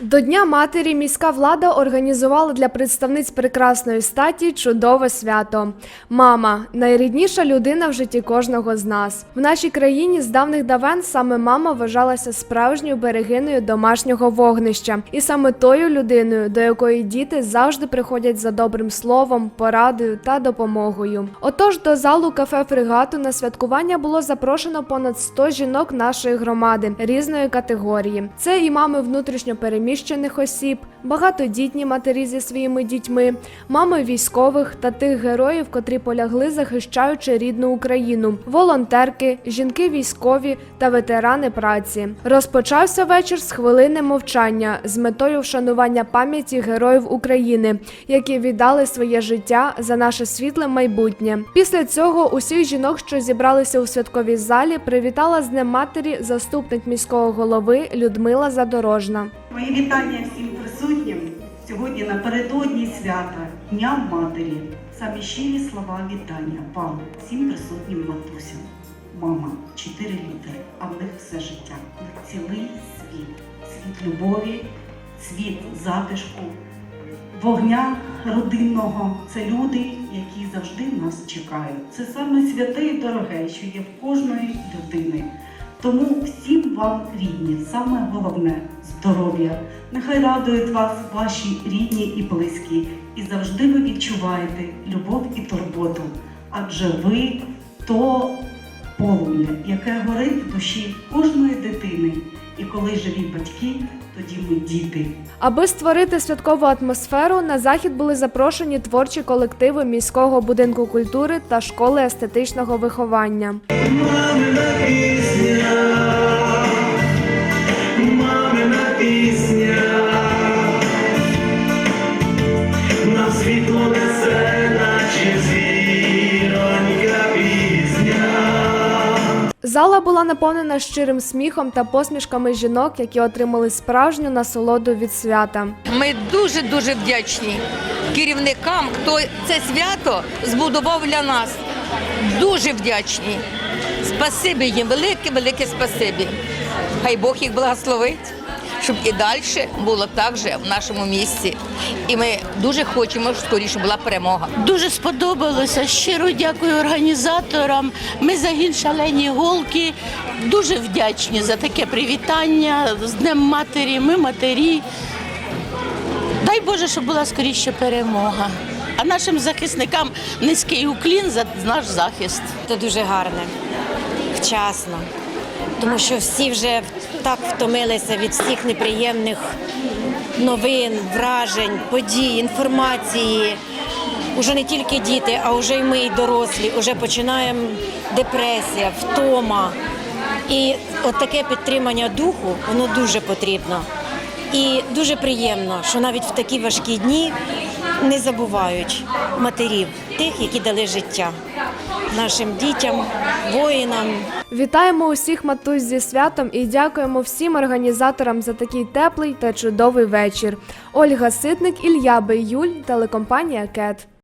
До Дня матері міська влада організувала для представниць прекрасної статі чудове свято. Мама найрідніша людина в житті кожного з нас. В нашій країні з давних давен саме мама вважалася справжньою берегиною домашнього вогнища, і саме тою людиною, до якої діти завжди приходять за добрим словом, порадою та допомогою. Отож, до залу кафе Фригату на святкування було запрошено понад 100 жінок нашої громади різної категорії. Це і мами внутрішньо переміщених осіб, багатодітні матері зі своїми дітьми, мами військових та тих героїв, котрі полягли захищаючи рідну Україну, волонтерки, жінки військові та ветерани праці. Розпочався вечір з хвилини мовчання з метою вшанування пам'яті героїв України, які віддали своє життя за наше світле майбутнє. Після цього усіх жінок, що зібралися у святковій залі, привітала з Днем матері заступник міського голови Людмила Задорожна. Мої вітання всім присутнім сьогодні напередодні свята Дня Матері. Самі щирі слова вітання вам, всім присутнім матусям. Мама, чотири літери, а в них все життя. Цілий світ. Світ любові, світ затишку, вогня родинного. Це люди, які завжди нас чекають. Це саме святе і дороге, що є в кожної людини. Тому всім вам рідні, саме головне здоров'я. Нехай радують вас ваші рідні і близькі, і завжди ви відчуваєте любов і турботу, адже ви то полум'я, яке горить в душі кожної дитини. І коли живі батьки, тоді ми діти. Аби створити святкову атмосферу, на захід були запрошені творчі колективи міського будинку культури та школи естетичного виховання. Мамина пісня, Зала була наповнена щирим сміхом та посмішками жінок, які отримали справжню насолоду від свята. Ми дуже дуже вдячні керівникам, хто це свято збудував для нас. Дуже вдячні. Спасибі їм, велике, велике спасибі. Хай Бог їх благословить, щоб і далі було так же в нашому місті. І ми дуже хочемо, щоб скоріше була перемога. Дуже сподобалося. Щиро дякую організаторам. Ми загін шалені голки. Дуже вдячні за таке привітання з Днем матері. Ми матері. Дай Боже, щоб була скоріше перемога. А нашим захисникам низький уклін за наш захист. Це дуже гарне, вчасно, тому що всі вже так втомилися від всіх неприємних новин, вражень, подій, інформації. Уже не тільки діти, а вже й ми, і дорослі, вже починаємо депресія, втома. І от таке підтримання духу, воно дуже потрібно. І дуже приємно, що навіть в такі важкі дні не забувають матерів, тих, які дали життя нашим дітям, воїнам. Вітаємо усіх матусь зі святом і дякуємо всім організаторам за такий теплий та чудовий вечір. Ольга Ситник, Ілля Бейюль, телекомпанія Кет.